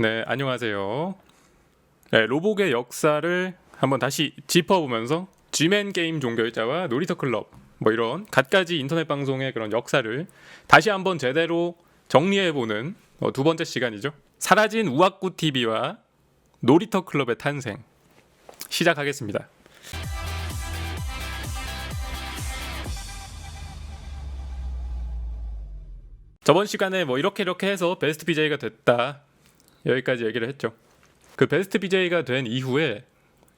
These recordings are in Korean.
네, 안녕하세요. 네, 로복의 역사를 한번 다시 짚어보면서 G맨 게임 종결자와 놀이터 클럽 뭐 이런 갖가지 인터넷 방송의 그런 역사를 다시 한번 제대로 정리해보는 어, 두 번째 시간이죠. 사라진 우악구 TV와 놀이터 클럽의 탄생 시작하겠습니다. 저번 시간에 뭐 이렇게 이렇게 해서 베스트 BJ가 됐다 여기까지 얘기를 했죠. 그 베스트 BJ가 된 이후에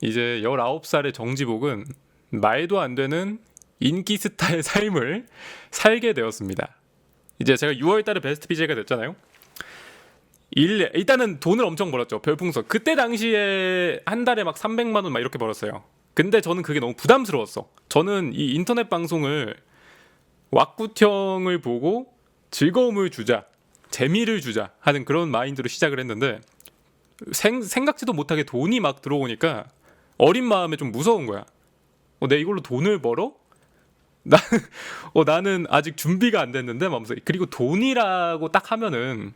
이제 19살의 정지복은 말도 안 되는 인기 스타의 삶을 살게 되었습니다. 이제 제가 6월 달에 베스트 BJ가 됐잖아요. 일, 일단은 돈을 엄청 벌었죠. 별풍선. 그때 당시에 한 달에 막 300만 원 막 이렇게 벌었어요. 근데 저는 그게 너무 부담스러웠어. 저는 이 인터넷 방송을 왁구형을 보고 즐거움을 주자, 재미를 주자 하는 그런 마인드로 시작을 했는데 생, 생각지도 못하게 돈이 막 들어오니까 어린 마음에 좀 무서운 거야. 어, 내 이걸로 돈을 벌어? 나, 어, 나는 아직 준비가 안 됐는데 마음속 그리고 돈이라고 딱 하면은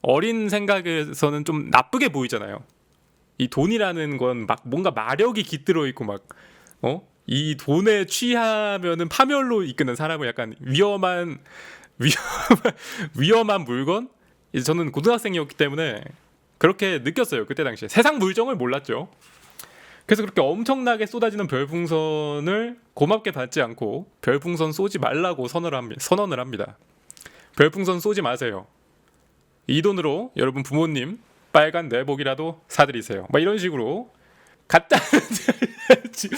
어린 생각에서는 좀 나쁘게 보이잖아요. 이 돈이라는 건 막 뭔가 마력이 깃들어 있고 막 어? 이 돈에 취하면은 파멸로 이끄는 사람을 약간 위험한 위험한 위험한 물건? 이제 저는 고등학생이었기 때문에 그렇게 느꼈어요. 그때 당시에 세상 물정을 몰랐죠. 그래서 그렇게 엄청나게 쏟아지는 별풍선을 고맙게 받지 않고 별풍선 쏘지 말라고 선언을 합니다. 선언을 합니다. 별풍선 쏘지 마세요. 이 돈으로 여러분 부모님 빨간 내복이라도 사드리세요. 막 이런 식으로 지-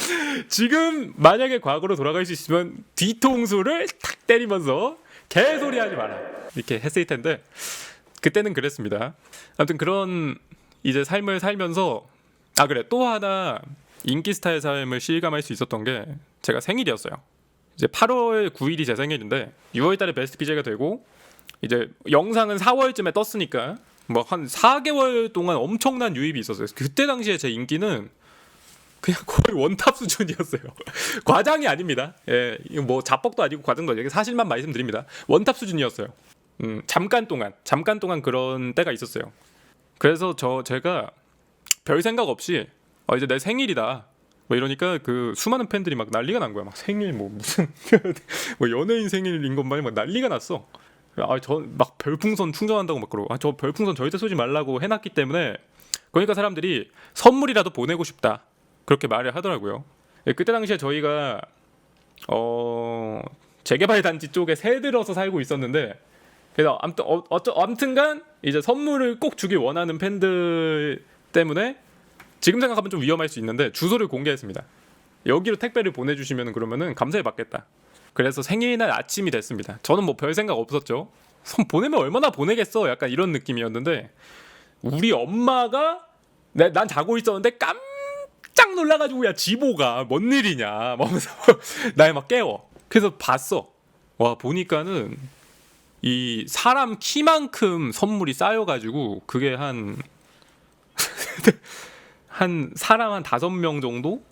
지금 만약에 과거로 돌아갈 수 있으면 뒤통수를 탁 때리면서 개소리 하지 마라 이렇게 했을 텐데 그때는 그랬습니다. 아무튼 그런 이제 삶을 살면서 아 그래 또 하나 인기 스타의 삶을 실감할 수 있었던 게 제가 생일이었어요. 이제 8월 9일이 제 생일인데 6월달에 베스트 BJ가 되고 이제 영상은 4월쯤에 떴으니까 뭐 한 4개월 동안 엄청난 유입이 있었어요. 그때 당시에 제 인기는 그냥 거의 원탑 수준이었어요. 과장이 아닙니다. 예, 뭐 자뻑도 아니고 과장도 아니고 사실만 말씀드립니다. 원탑 수준이었어요. 음, 잠깐 동안 잠깐 동안 그런 때가 있었어요. 그래서 저 제가 별 생각 없이 어, 이제 내 생일이다. 뭐 이러니까 그 수많은 팬들이 막 난리가 난 거야. 막 생일 뭐 무슨 뭐 연예인 생일인 것만 막 난리가 났어. 아, 저막 별풍선 충전한다고 막 그러고 아, 저 별풍선 절대 쏘지 말라고 해놨기 때문에 그러니까 사람들이 선물이라도 보내고 싶다 그렇게 말을 하더라고요. 예, 그때 당시에 저희가 어 재개발 단지 쪽에 새 들어서 살고 있었는데 그래서 아무튼 어, 어쩌 아무튼간 이제 선물을 꼭 주길 원하는 팬들 때문에 지금 생각하면 좀 위험할 수 있는데 주소를 공개했습니다. 여기로 택배를 보내주시면 그러면은 감사히 받겠다. 그래서 생일날 아침이 됐습니다. 저는 뭐 별 생각 없었죠. 선 보내면 얼마나 보내겠어? 약간 이런 느낌이었는데 우리 엄마가 내, 난 자고 있었는데 깜 짝 놀라가지고 야 지보가 뭔 일이냐 막 하면서 날 막 깨워. 그래서 봤어. 와 보니까는 이 사람 키만큼 선물이 쌓여가지고 그게 한 한 사람 한 다섯 명 정도?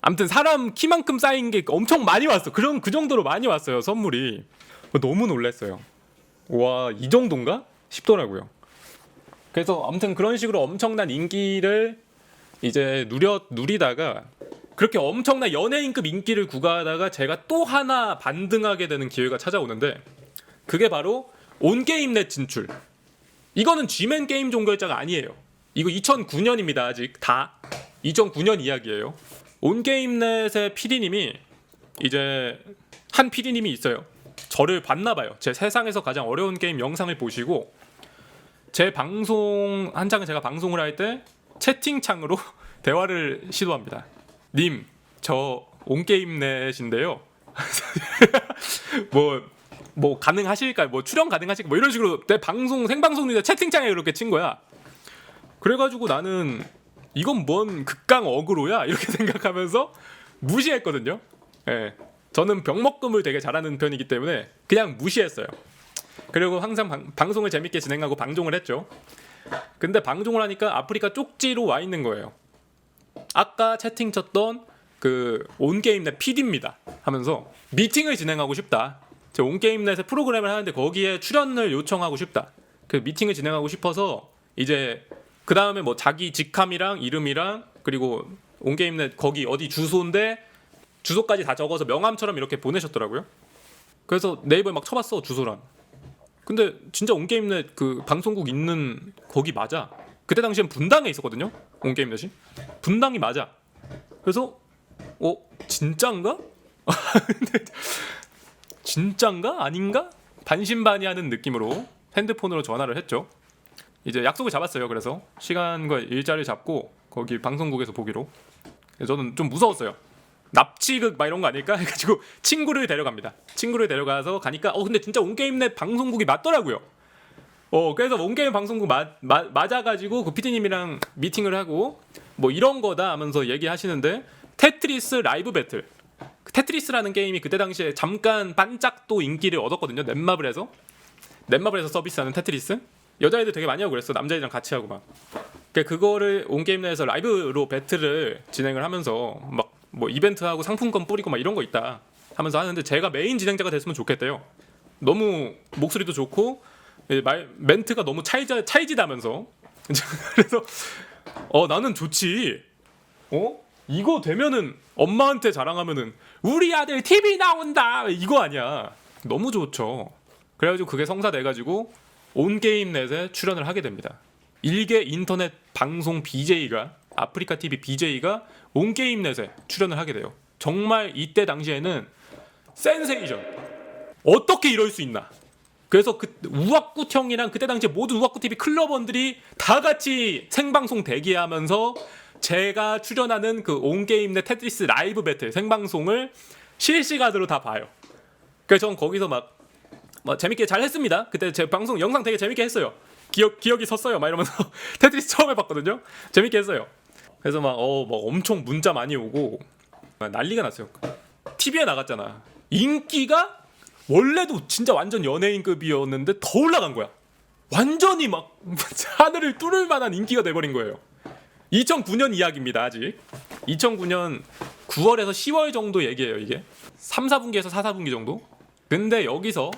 아무튼 사람 키만큼 쌓인 게 엄청 많이 왔어. 그런 그 정도로 많이 왔어요 선물이. 너무 놀랐어요. 와 이 정도인가 싶더라고요. 그래서 아무튼 그런 식으로 엄청난 인기를 이제 누려 누리다가 그렇게 엄청난 연예인급 인기를 구가하다가 제가 또 하나 반등하게 되는 기회가 찾아오는데 그게 바로 온 게임 넷 진출. 이거는 G맨 게임 종결자가 아니에요. 이거 2009년입니다. 아직 다 2009년 이야기예요. 온 게임 넷의 PD님이 이제 한 PD님이 있어요. 저를 봤나 봐요. 제 세상에서 가장 어려운 게임 영상을 보시고 제 방송 한 장을 제가 방송을 할 때 채팅창으로 대화를 시도합니다. 님, 저 온게임 넷인데요. 뭐, 뭐 가능하실까요? 뭐 출연 가능하실까요? 뭐 이런 식으로 내 방송 생방송인데 채팅창에 그렇게 친 거야. 그래가지고 나는 이건 뭔 극강 어그로야 이렇게 생각하면서 무시했거든요. 예, 저는 병먹금을 되게 잘하는 편이기 때문에 그냥 무시했어요. 그리고 항상 방, 방송을 재밌게 진행하고 방종을 했죠. 근데 방종을 하니까 아프리카 쪽지로 와 있는 거예요. 아까 채팅 쳤던 그 온게임넷 PD입니다 하면서 미팅을 진행하고 싶다. 제 온게임넷의 프로그램을 하는데 거기에 출연을 요청하고 싶다. 그 미팅을 진행하고 싶어서 이제 그 다음에 뭐 자기 직함이랑 이름이랑 그리고 온게임넷 거기 어디 주소인데 주소까지 다 적어서 명함처럼 이렇게 보내셨더라고요. 그래서 네이버에 막 쳐봤어 주소랑. 근데 진짜 온게임넷 그 방송국 있는 거기 맞아. 그때 당시엔 분당에 있었거든요. 온게임 넷이 분당이 맞아. 그래서 어 진짠가? 진짠가 아닌가 반신반의하는 느낌으로 핸드폰으로 전화를 했죠. 이제 약속을 잡았어요. 그래서 시간과 일자를 잡고 거기 방송국에서 보기로. 저는 좀 무서웠어요. 납치극 막 이런 거 아닐까 해가지고 친구를 데려갑니다. 친구를 데려가서 가니까 어 근데 진짜 온게임넷 방송국이 맞더라고요. 어 그래서 온게임 방송국 마, 마, 맞아가지고 그 PD님이랑 미팅을 하고 뭐 이런 거다 하면서 얘기하시는데 테트리스 라이브 배틀. 그 테트리스라는 게임이 그때 당시에 잠깐 반짝 또 인기를 얻었거든요 넷마블에서. 넷마블에서 서비스하는 테트리스. 여자애들 되게 많이 하고 그랬어 남자애들이랑 같이 하고 막. 그러니까 그거를 온게임 내에서 라이브로 배틀을 진행을 하면서 막 뭐 이벤트하고 상품권 뿌리고 막 이런 거 있다 하면서 하는데 제가 메인 진행자가 됐으면 좋겠대요. 너무 목소리도 좋고 예, 말 멘트가 너무 차이자 차이지다면서. 그래서 어 나는 좋지. 어? 이거 되면은 엄마한테 자랑하면은 우리 아들 TV 나온다. 이거 아니야. 너무 좋죠. 그래가지고 그게 성사돼 가지고 온 게임 넷에 출연을 하게 됩니다. 일개 인터넷 방송 BJ가 아프리카 TV BJ가 온 게임 넷에 출연을 하게 돼요. 정말 이때 당시에는 센세이션. 어떻게 이럴 수 있나 그래서 그 우악굿 형이랑 그때 당시에 모든 우악굿 TV 클럽원들이 다 같이 생방송 대기하면서 제가 출연하는 그 온게임 내 테트리스 라이브 배틀 생방송을 실시간으로 다 봐요. 그래서 전 거기서 막, 막 재밌게 잘 했습니다. 그때 제 방송 영상 되게 재밌게 했어요. 기억 기억이 섰어요. 막 이러면서 테트리스 처음 해봤거든요. 재밌게 했어요. 그래서 막 어 막 엄청 문자 많이 오고 막 난리가 났어요. TV에 나갔잖아. 인기가 원래도 진짜 완전 연예인급이었는데 더 올라간 거야. 완전히 막 하늘을 뚫을 만한 인기가 돼버린 거예요. 2009년 이야기입니다. 아직 2009년 9월에서 10월 정도 얘기예요. 이게 3, 4분기에서 4, 4분기 정도. 근데 여기서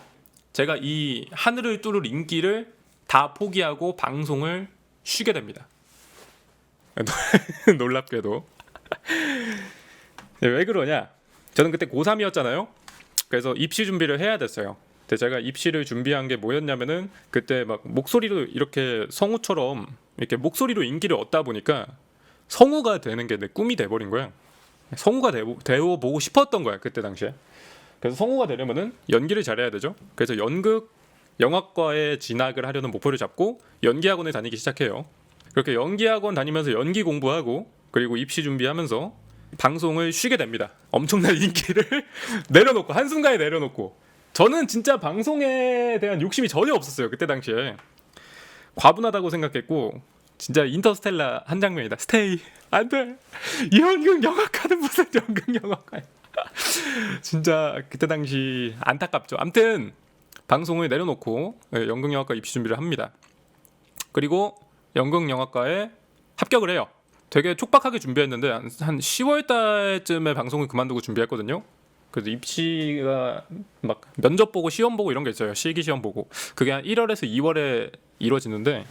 제가 이 하늘을 뚫을 인기를 다 포기하고 방송을 쉬게 됩니다. 놀랍게도 왜 그러냐? 저는 그때 고3이었잖아요. 그래서 입시 준비를 해야 됐어요. 근데 제가 입시를 준비한 게 뭐였냐면은 그때 막 목소리로 이렇게 성우처럼 이렇게 목소리로 인기를 얻다 보니까 성우가 되는 게 내 꿈이 돼버린 거야. 성우가 되어 보고 싶었던 거야 그때 당시에. 그래서 성우가 되려면은 연기를 잘해야 되죠. 그래서 연극 영화과에 진학을 하려는 목표를 잡고 연기 학원에 다니기 시작해요. 그렇게 연기 학원 다니면서 연기 공부하고 그리고 입시 준비하면서 방송을 쉬게 됩니다. 엄청난 인기를 내려놓고 한순간에 내려놓고 저는 진짜 방송에 대한 욕심이 전혀 없었어요. 그때 당시에 과분하다고 생각했고 진짜 인터스텔라 한 장면이다. 스테이 안돼 연극 영화과는 무슨 연극 영화과야. 진짜 그때 당시 안타깝죠. 암튼 방송을 내려놓고 예, 연극 영화과 입시 준비를 합니다. 그리고 연극 영화과에 합격을 해요. 되게 촉박하게 준비했는데 한, 한 10월 달쯤에 방송을 그만두고 준비했거든요. 그래서 입시가 막 면접 보고 시험 보고 이런 게 있어요. 실기 시험 보고 그게 한 1월에서 2월에 이루어지는데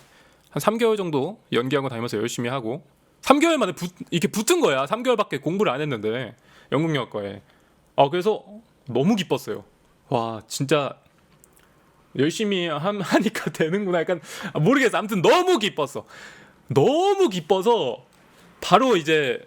한 3개월 정도 연기하고 다니면서 열심히 하고 3개월 만에 붙, 이렇게 붙은 거야. 3개월밖에 공부를 안 했는데 연극영화과에. 아 그래서 너무 기뻤어요. 와 진짜 열심히 함- 하니까 되는구나. 약간 아, 모르겠어. 아무튼 너무 기뻤어. 너무 기뻐서 바로 이제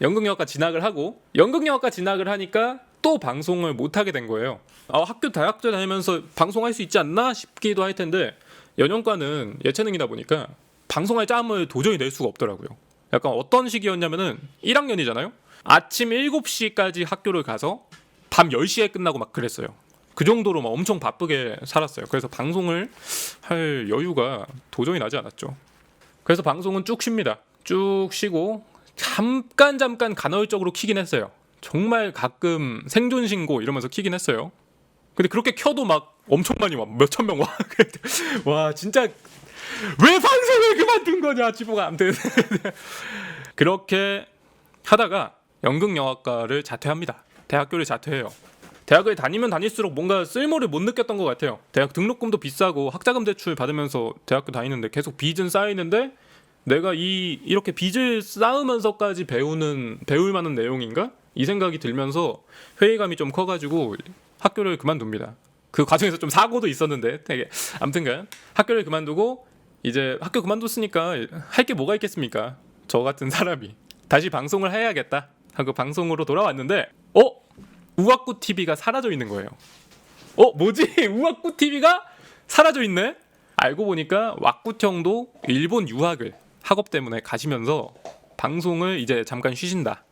연극영화과 진학을 하고 연극영화과 진학을 하니까 또 방송을 못 하게 된 거예요. 아, 학교 대학교 다니면서 방송할 수 있지 않나 싶기도 할 텐데 연영과는 예체능이다 보니까 방송할 짬을 도저히 낼 수가 없더라고요. 약간 어떤 식이었냐면은 1학년이잖아요. 아침 7시까지 학교를 가서 밤 10시에 끝나고 막 그랬어요. 그 정도로 막 엄청 바쁘게 살았어요. 그래서 방송을 할 여유가 도저히 나지 않았죠. 그래서 방송은 쭉 쉽니다. 쭉 쉬고 잠깐 잠깐 간헐적으로 키긴 했어요. 정말 가끔 생존 신고 이러면서 키긴 했어요. 근데 그렇게 켜도 막 엄청 많이 와. 몇천 명 와. 와, 진짜 왜 방송을 그만둔 거냐, 지보가 아무튼. 그렇게 하다가 연극영화과를 자퇴합니다. 대학교를 자퇴해요. 대학을 다니면 다닐수록 뭔가 쓸모를 못 느꼈던 것 같아요. 대학 등록금도 비싸고 학자금 대출 받으면서 대학교 다니는데 계속 빚은 쌓이는데 내가 이 이렇게 빚을 쌓으면서까지 배우는 배울 만한 내용인가? 이 생각이 들면서 회의감이 좀 커가지고 학교를 그만둡니다. 그 과정에서 좀 사고도 있었는데 되게 아무튼간 학교를 그만두고 이제 학교 그만뒀으니까 할 게 뭐가 있겠습니까? 저 같은 사람이 다시 방송을 해야겠다 하고 방송으로 돌아왔는데 어 우악구 TV가 사라져 있는 거예요. 어 뭐지 우악구 TV가 사라져 있네? 알고 보니까 왁구형도 일본 유학을 학업 때문에 가시면서 방송을 이제 잠깐 쉬신다.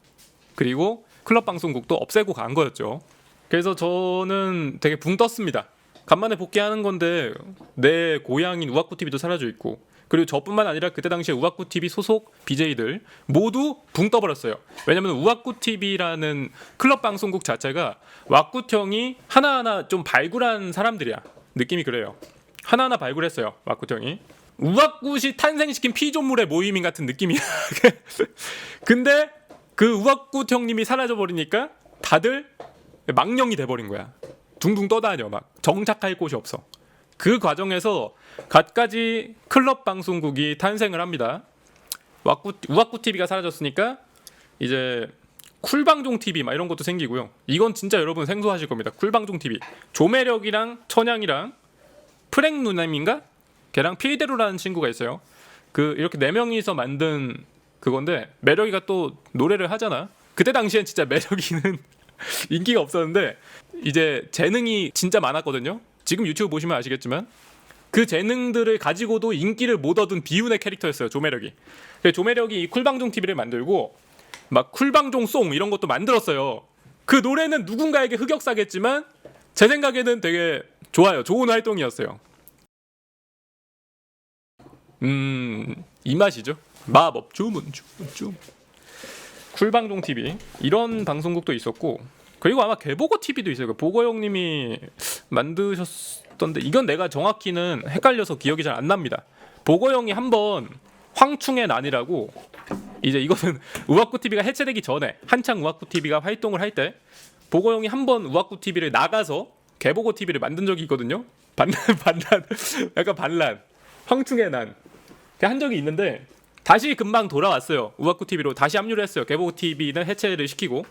그리고 클럽 방송국도 없애고 간 거였죠. 그래서 저는 되게 붕 떴습니다. 간만에 복귀하는 건데 내 고향인 우악구 TV도 사라져 있고 그리고 저뿐만 아니라 그때 당시에 우악구 TV 소속 BJ들 모두 붕 떠버렸어요. 왜냐면 우악구 TV라는 클럽 방송국 자체가 왁구형이 하나하나 좀 발굴한 사람들이야. 느낌이 그래요. 하나하나 발굴했어요. 왁구형이. 우악굿이 탄생시킨 피조물의 모임인 같은 느낌이야. 근데 그 우악굿 형님이 사라져 버리니까 다들 망령이 돼버린 거야. 둥둥 떠다녀 막 정착할 곳이 없어. 그 과정에서 갖가지 클럽 방송국이 탄생을 합니다. 왁구 우악구 TV가 사라졌으니까 이제 쿨방종 TV 막 이런 것도 생기고요. 이건 진짜 여러분 생소하실 겁니다. 쿨방종 TV 조매력이랑 천양이랑 프랭 누남인가? 걔랑 필대로라는 친구가 있어요. 그 이렇게 네 명이서 만든 그건데 매력이가 또 노래를 하잖아. 그때 당시엔 진짜 매력이는 인기가 없었는데 이제 재능이 진짜 많았거든요. 지금 유튜브 보시면 아시겠지만 그 재능들을 가지고도 인기를 못 얻은 비운의 캐릭터였어요. 조매력이. 그래서 조매력이 이 쿨방종 TV를 만들고 막 쿨방종 송 이런 것도 만들었어요. 그 노래는 누군가에게 흑역사겠지만 제 생각에는 되게 좋아요. 좋은 활동이었어요. 음, 이 맛이죠. 마법 주문 주문 주문. 쿨방종 TV 이런 방송국도 있었고 그리고 아마 개보고 TV도 있어요. 그 보고 형님이 만드셨던데 이건 내가 정확히는 헷갈려서 기억이 잘 안 납니다. 보고 형이 한번 황충의 난이라고 이제 이거는 우악구 TV가 해체되기 전에 한창 우악구 TV가 활동을 할 때 보고 형이 한번 우악구 TV를 나가서 개보고 TV를 만든 적이 있거든요. 반란 반란 약간 반란 황충의 난. 그한 적이 있는데 다시 금방 돌아왔어요. 우악구 TV로 다시 합류를 했어요. 개보고 TV는 해체를 시키고.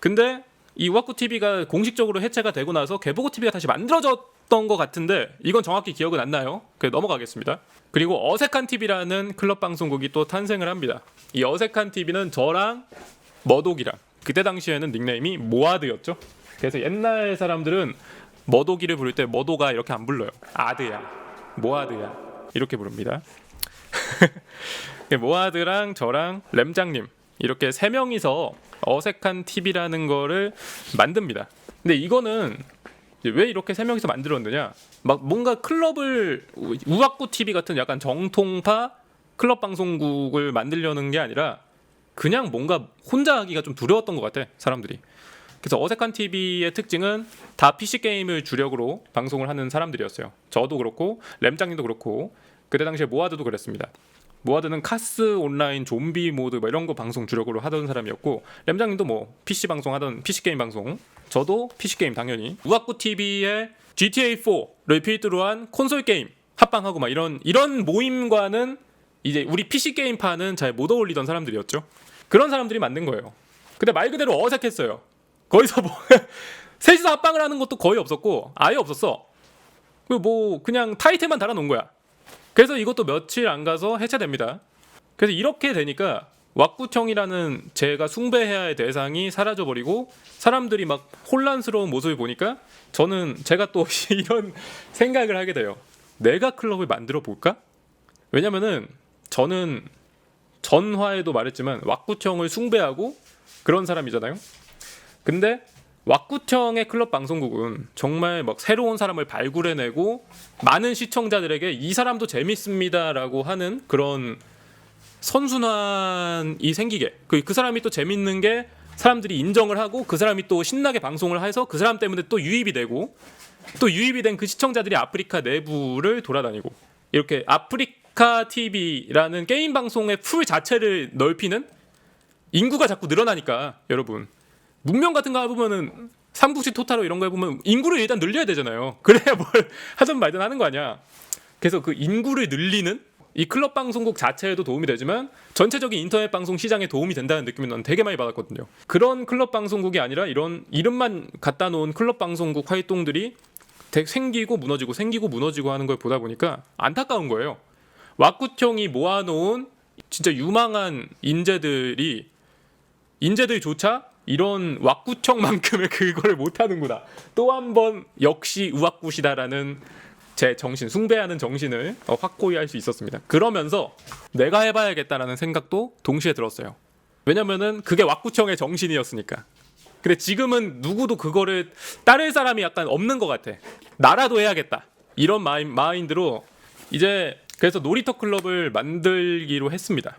근데 이 우악구 TV가 공식적으로 해체가 되고 나서 개보고 TV가 다시 만들어졌던 것 같은데 이건 정확히 기억은 안 나요. 그래 넘어가겠습니다. 그리고 어색한 TV라는 클럽 방송국이 또 탄생을 합니다. 이 어색한 TV는 저랑 머독이랑 그때 당시에는 닉네임이 모아드였죠. 그래서 옛날 사람들은 머독이를 부를 때 머도가 이렇게 안 불러요. 아드야, 모아드야 이렇게 부릅니다. 모아드랑 저랑 램장님 이렇게 세 명이서 어색한 TV라는 거를 만듭니다. 근데 이거는 왜 이렇게 세 명이서 만들었느냐? 막 뭔가 클럽을 우악구 TV 같은 약간 정통파 클럽 방송국을 만들려는 게 아니라 그냥 뭔가 혼자 하기가 좀 두려웠던 것 같아 사람들이. 그래서 어색한 TV의 특징은 다 PC 게임을 주력으로 방송을 하는 사람들이었어요. 저도 그렇고 램장님도 그렇고 그때 당시에 모아드도 그랬습니다. 모아드는 카스 온라인 좀비 모드 뭐 이런 거 방송 주력으로 하던 사람이었고 램장님도 뭐 PC 방송 하던 PC 게임 방송 저도 PC 게임 당연히 우악구 TV의 GTA 4를 필두로 한 콘솔 게임 합방하고 막 이런 이런 모임과는 이제 우리 PC 게임파는 잘못 어울리던 사람들이었죠. 그런 사람들이 만든 거예요. 근데 말 그대로 어색했어요. 거기서 뭐 셋이서 합방을 하는 것도 거의 없었고 아예 없었어. 그리고 뭐 그냥 타이틀만 달아놓은 거야. 그래서 이것도 며칠 안 가서 해체됩니다. 그래서 이렇게 되니까 왁구청이라는 제가 숭배해야 할 대상이 사라져 버리고 사람들이 막 혼란스러운 모습을 보니까 저는 제가 또 이런 생각을 하게 돼요. 내가 클럽을 만들어 볼까? 왜냐면은 저는 전화에도 말했지만 왁구청을 숭배하고 그런 사람이잖아요. 근데 왁구청의 클럽 방송국은 정말 막 새로운 사람을 발굴해내고 많은 시청자들에게 이 사람도 재밌습니다라고 하는 그런 선순환이 생기게. 그, 그 사람이 또 재밌는 게 사람들이 인정을 하고 그 사람이 또 신나게 방송을 해서 그 사람 때문에 또 유입이 되고 또 유입이 된 그 시청자들이 아프리카 내부를 돌아다니고 이렇게 아프리카 TV라는 게임 방송의 풀 자체를 넓히는 인구가 자꾸 늘어나니까 여러분 문명 같은 거 해보면은 삼국지 토탈로 이런 거 해보면 인구를 일단 늘려야 되잖아요. 그래야 뭘 하든 말든 하는 거 아니야. 그래서 그 인구를 늘리는 이 클럽 방송국 자체에도 도움이 되지만 전체적인 인터넷 방송 시장에 도움이 된다는 느낌을 난 되게 많이 받았거든요. 그런 클럽 방송국이 아니라 이런 이름만 갖다 놓은 클럽 방송국 활동들이 되- 생기고 무너지고 생기고 무너지고 하는 걸 보다 보니까 안타까운 거예요. 왁구청이 모아놓은 진짜 유망한 인재들이 인재들조차 이런 왁구청만큼의 그거를 못하는구나. 또 한 번 역시 우왁구시다라는 제 정신, 숭배하는 정신을 어, 확고히 할 수 있었습니다. 그러면서 내가 해봐야겠다라는 생각도 동시에 들었어요. 왜냐면은 그게 왁구청의 정신이었으니까. 근데 지금은 누구도 그거를 따를 사람이 약간 없는 것 같아. 나라도 해야겠다. 이런 마인, 마인드로 이제 그래서 놀이터 클럽을 만들기로 했습니다.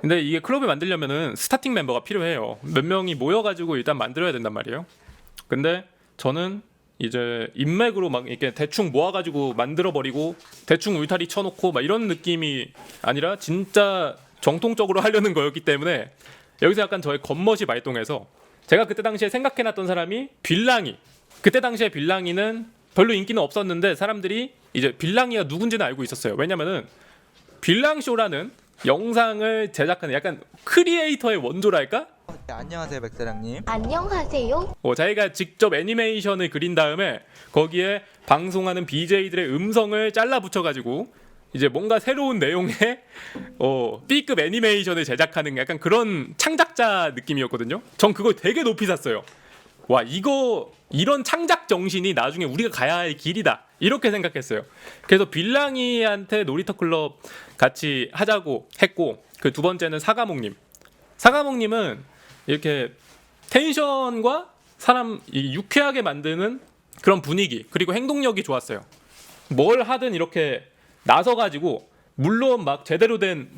근데 이게 클럽을 만들려면은 스타팅 멤버가 필요해요. 몇 명이 모여가지고 일단 만들어야 된단 말이에요. 근데 저는 이제 인맥으로 막 이렇게 대충 모아가지고 만들어 버리고 대충 울타리 쳐놓고 막 이런 느낌이 아니라 진짜 정통적으로 하려는 거였기 때문에 여기서 약간 저의 겉멋이 발동해서 제가 그때 당시에 생각해놨던 사람이 빌랑이 그때 당시에 빌랑이는 별로 인기는 없었는데 사람들이 이제 빌랑이가 누군지는 알고 있었어요. 왜냐면은 빌랑쇼라는 영상을 제작하는 약간 크리에이터의 원조랄까? 네, 안녕하세요 백사장님 안녕하세요. 어, 자기가 직접 애니메이션을 그린 다음에 거기에 방송하는 BJ들의 음성을 잘라 붙여가지고 이제 뭔가 새로운 내용의 어, B급 애니메이션을 제작하는 약간 그런 창작자 느낌이었거든요. 전 그걸 되게 높이 샀어요. 와 이거 이런 창작 정신이 나중에 우리가 가야 할 길이다 이렇게 생각했어요. 그래서 빌랑이한테 놀이터 클럽 같이 하자고 했고 그 두 번째는 사과목님. 사과목님은 이렇게 텐션과 사람 이 유쾌하게 만드는 그런 분위기 그리고 행동력이 좋았어요. 뭘 하든 이렇게 나서 가지고 물론 막 제대로 된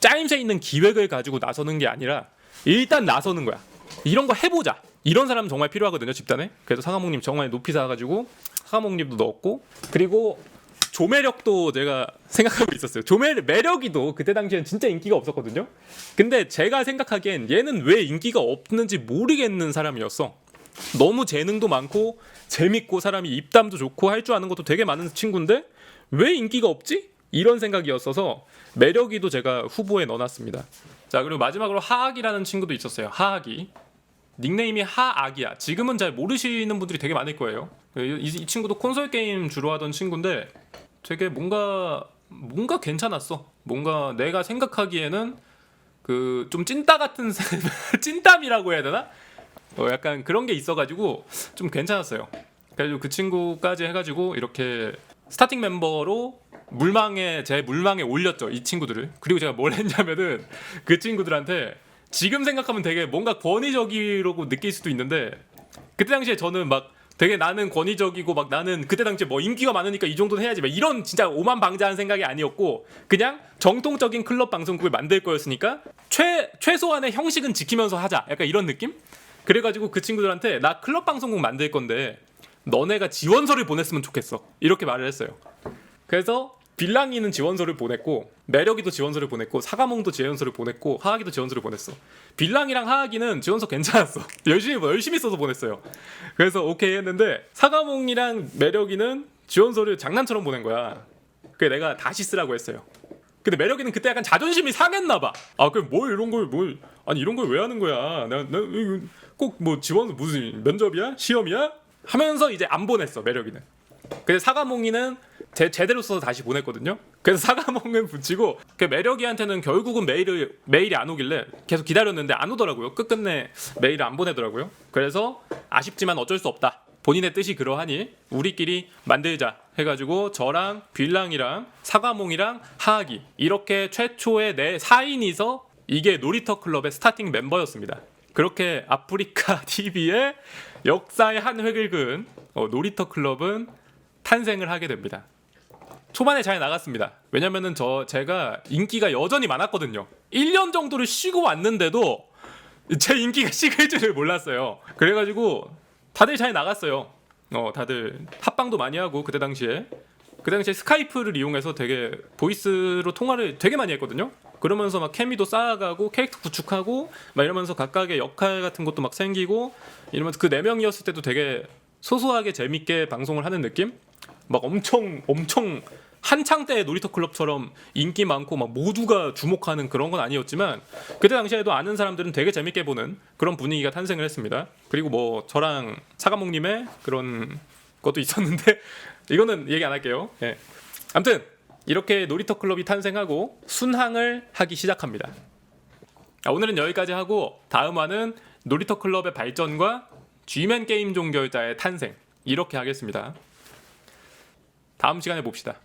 짜임새 있는 기획을 가지고 나서는 게 아니라 일단 나서는 거야. 이런 거 해보자. 이런 사람 정말 필요하거든요 집단에. 그래서 사과목님 정말 높이 사가지고 사과목님도 넣었고 그리고 조매력도 제가 생각하고 있었어요. 조매 매력이도 그때 당시엔 진짜 인기가 없었거든요. 근데 제가 생각하기엔 얘는 왜 인기가 없는지 모르겠는 사람이었어. 너무 재능도 많고 재밌고 사람이 입담도 좋고 할 줄 아는 것도 되게 많은 친구인데 왜 인기가 없지? 이런 생각이었어서 매력이도 제가 후보에 넣어놨습니다. 자 그리고 마지막으로 하악이라는 친구도 있었어요. 하악이 닉네임이 하악이야. 지금은 잘 모르시는 분들이 되게 많을 거예요. 이, 이 친구도 콘솔 게임 주로 하던 친구인데 되게 뭔가 뭔가 괜찮았어. 뭔가 내가 생각하기에는 그 좀 찐따 같은 찐땀이라고 해야 되나? 어, 약간 그런 게 있어가지고 좀 괜찮았어요. 그래가지고 그 친구까지 해가지고 이렇게 스타팅 멤버로 물망에 제 물망에 올렸죠 이 친구들을. 그리고 제가 뭘 했냐면은 그 친구들한테 지금 생각하면 되게 뭔가 권위적이라고 느낄 수도 있는데 그때 당시에 저는 막 되게 나는 권위적이고 막 나는 그때 당시에 뭐 인기가 많으니까 이 정도는 해야지 막 이런 진짜 오만 방자한 생각이 아니었고 그냥 정통적인 클럽 방송국을 만들 거였으니까 최 최소한의 형식은 지키면서 하자 약간 이런 느낌? 그래가지고 그 친구들한테 나 클럽 방송국 만들 건데 너네가 지원서를 보냈으면 좋겠어 이렇게 말을 했어요. 그래서 빌랑이는 지원서를 보냈고 매력이도 지원서를 보냈고 사과몽도 지원서를 보냈고 하하기도 지원서를 보냈어. 빌랑이랑 하하기는 지원서 괜찮았어. 열심히 열심히 써서 보냈어요. 그래서 오케이 했는데 사과몽이랑 매력이는 지원서를 장난처럼 보낸 거야. 그래 내가 다시 쓰라고 했어요. 근데 매력이는 그때 약간 자존심이 상했나 봐. 아, 그럼 뭘 이런 걸 뭘 아니 이런 걸 왜 하는 거야? 나나꼭뭐 지원 무슨 면접이야? 시험이야? 하면서 이제 안 보냈어 매력이는. 근데 사과몽이는 제, 제대로 써서 다시 보냈거든요. 그래서 사과몽은 붙이고 그 매력이한테는 결국은 메일을 메일이 안 오길래 계속 기다렸는데 안 오더라고요. 끝끝내 메일을 안 보내더라고요. 그래서 아쉽지만 어쩔 수 없다. 본인의 뜻이 그러하니 우리끼리 만들자 해가지고 저랑 빌랑이랑 사과몽이랑 하하기 이렇게 최초의 네 4인이서 이게 놀이터 클럽의 스타팅 멤버였습니다. 그렇게 아프리카 TV의 역사의 한 획을 그은 어, 놀이터 클럽은 탄생을 하게 됩니다. 초반에 잘 나갔습니다. 왜냐면은 저 제가 인기가 여전히 많았거든요. 1년 정도를 쉬고 왔는데도 제 인기가 식을 줄을 몰랐어요. 그래가지고 다들 잘 나갔어요. 어, 다들 합방도 많이 하고 그때 당시에 그 당시에 스카이프를 이용해서 되게 보이스로 통화를 되게 많이 했거든요. 그러면서 막 케미도 쌓아가고 캐릭터 구축하고 막 이러면서 각각의 역할 같은 것도 막 생기고 이러면서 그 네 명이었을 때도 되게 소소하게 재밌게 방송을 하는 느낌? 막 엄청 엄청 한창 때 놀이터 클럽처럼 인기 많고 막 모두가 주목하는 그런 건 아니었지만 그때 당시에도 아는 사람들은 되게 재밌게 보는 그런 분위기가 탄생을 했습니다. 그리고 뭐 저랑 사과목님의 그런 것도 있었는데 이거는 얘기 안 할게요. 예. 아무튼 이렇게 놀이터 클럽이 탄생하고 순항을 하기 시작합니다. 자, 오늘은 여기까지 하고 다음 화는 놀이터 클럽의 발전과 G맨 게임 종결자의 탄생 이렇게 하겠습니다. 다음 시간에 봅시다.